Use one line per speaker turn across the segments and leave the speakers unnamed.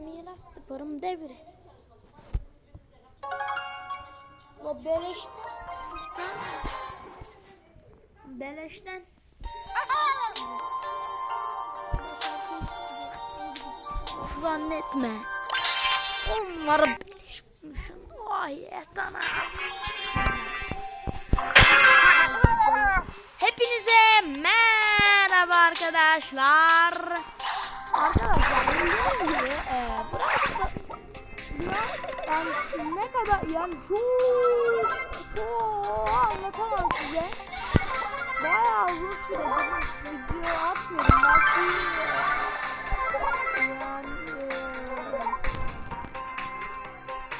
miras sporum devri. La beleşten. Beleşten. Zannetme. Onları beleşmişsin. Vay etana. Hepinize merhaba arkadaşlar. Arkadaşlar bildiğiniz gibi e, burası yani ne kadar yani çok çok anlatamam size. Bayağı uzun süredir video atmıyorum. Belki yani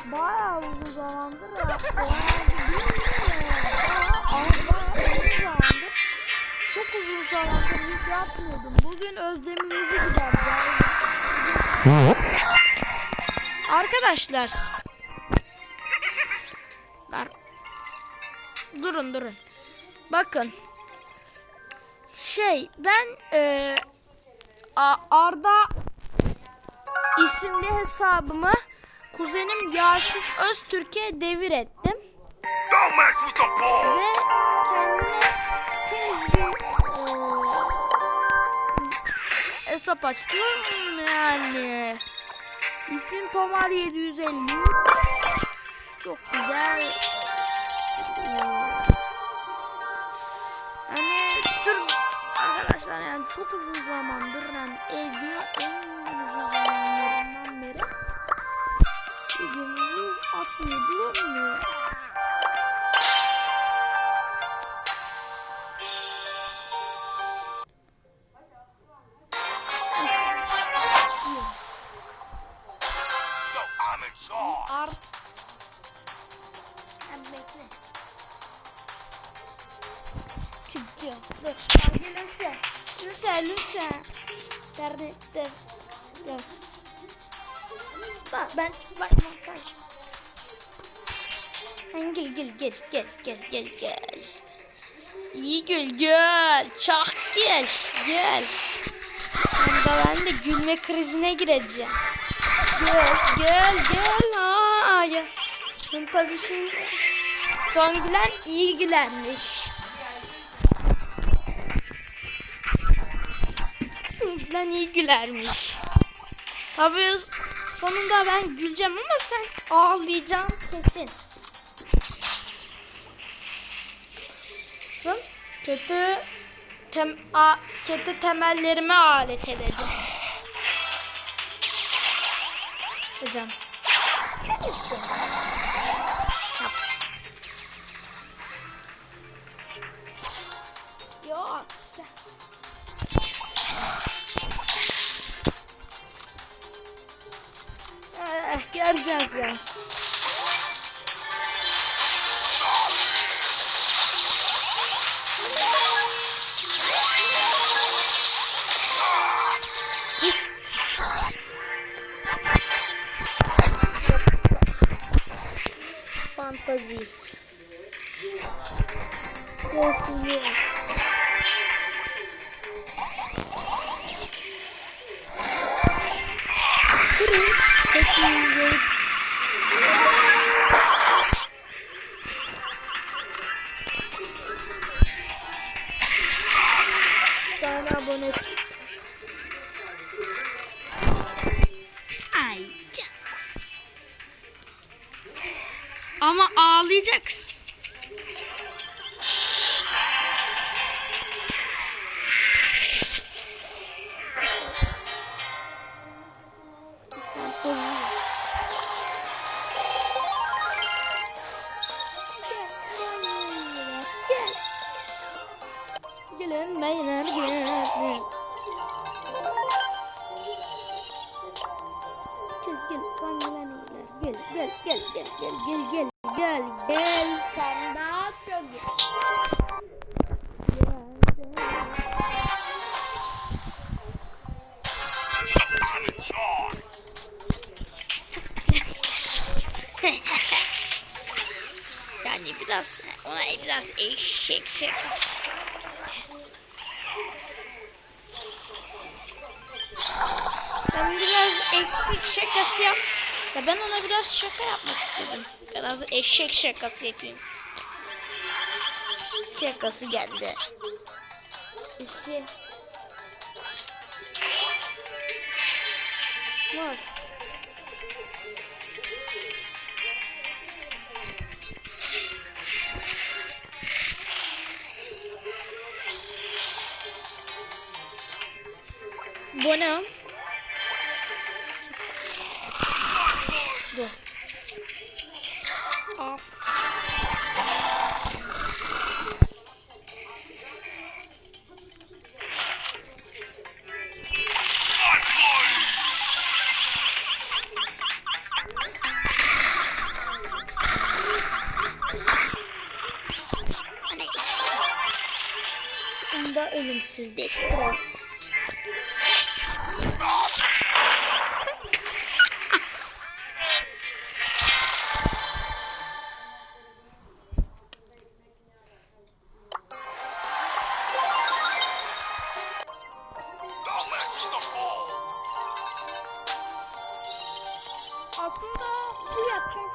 e, bayağı uzun zamandır ya. Yani, çok uzun zamandır video atmıyordum. Bugün özlemimizi gidereceğiz. Arkadaşlar. Lar. Durun durun. Bakın. Şey ben e, Arda isimli hesabımı kuzenim Yasin Öztürk'e devir ettim. Ve hesap açtım yani. İsmim Tomar 750. Çok güzel. Eee, Hani dur arkadaşlar yani çok uzun zamandır yani ediyor en uzun zamanlarından beri videomuzu atmıyordum.
Yo,
Lütfen. Derdi de. De. Bak ben bak bak bak. Sen gel gel gel gel gel gel gel. İyi gel gel. Çak gel gel. Burada ben de gülme krizine gireceğim. Gel gel gel. Aa, gel. Sen tabii şimdi son gülen iyi gülenmiş. Gülen iyi gülermiş. Tabii sonunda ben güleceğim ama sen ağlayacaksın kesin. Sın kötü tem a, kötü temellerime alet edeceğim. Hocam. Fantasia. Gel gel sen daha çok gel. Yani biraz ona biraz eşek şakası. Ben biraz bir şakası yap. Ya ben ona biraz şaka yapmak istedim. Biraz eşek şakası yapayım. Şakası geldi. İşte. Nasıl? Bu ne?
Ball.
Aslında bu yapacağım.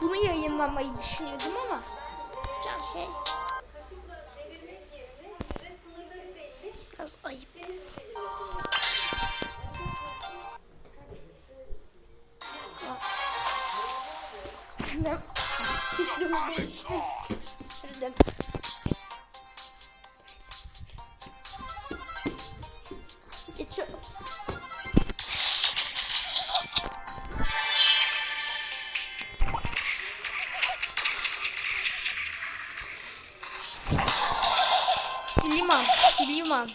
Bunu yayınlamayı düşünüyordum ama yapacağım şey Şuradan. Geçiyorum. Süleyman, Süleyman.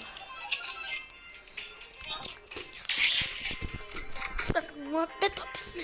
Bak muhabbet hap ismi.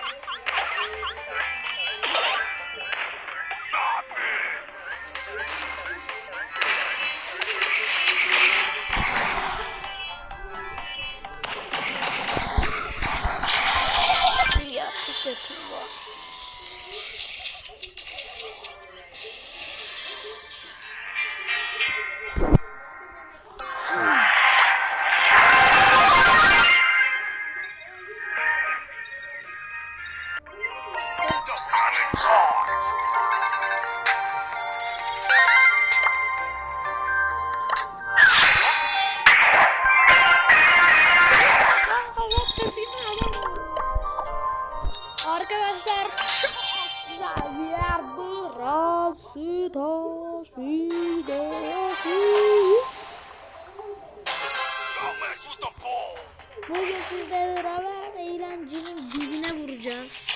burası taş videosu.
Don't mess with the ball.
Bugün sizlerle beraber eğlencenin dibine vuracağız.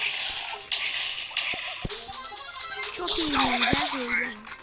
Çok eğleneceğiz eğlen.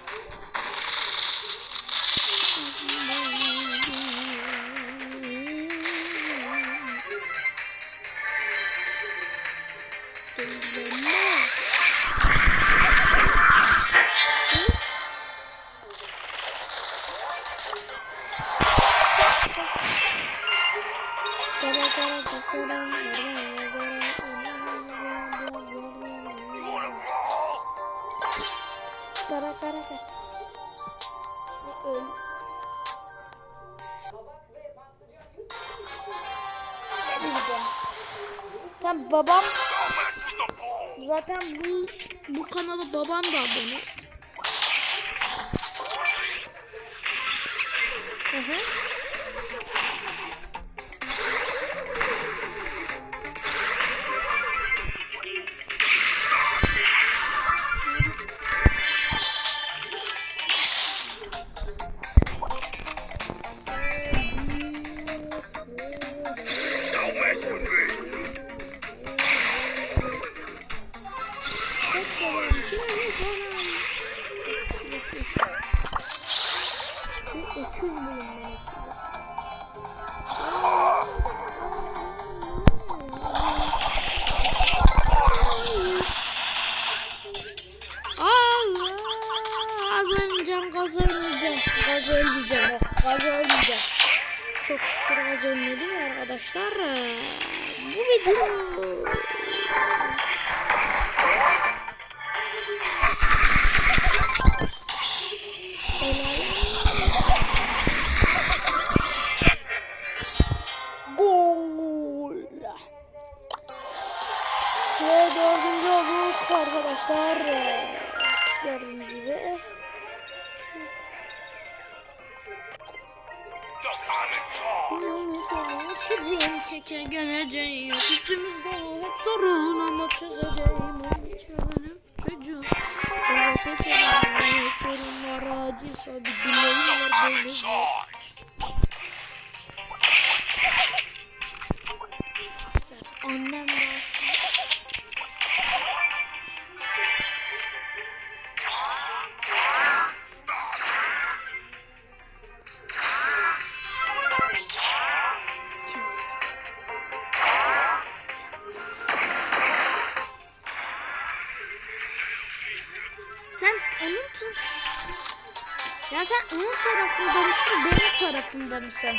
Babam zaten bu bu kanala babam da abone. Hı hı. Çok şükür gaz ölmedim arkadaşlar. Bu video... arkadaşlar. Ee, Gördüğünüz gibi. Kızım keke geleceğim. Üstümüzde hep sorun ama çözeceğim. Canım çocuğum. Kenar. Sorunlar acıysa bir dileğim var böyle. Sen onun tı- Ya sen onun tarafında mısın, benim tarafımda mısın?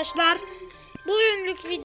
Arkadaşlar.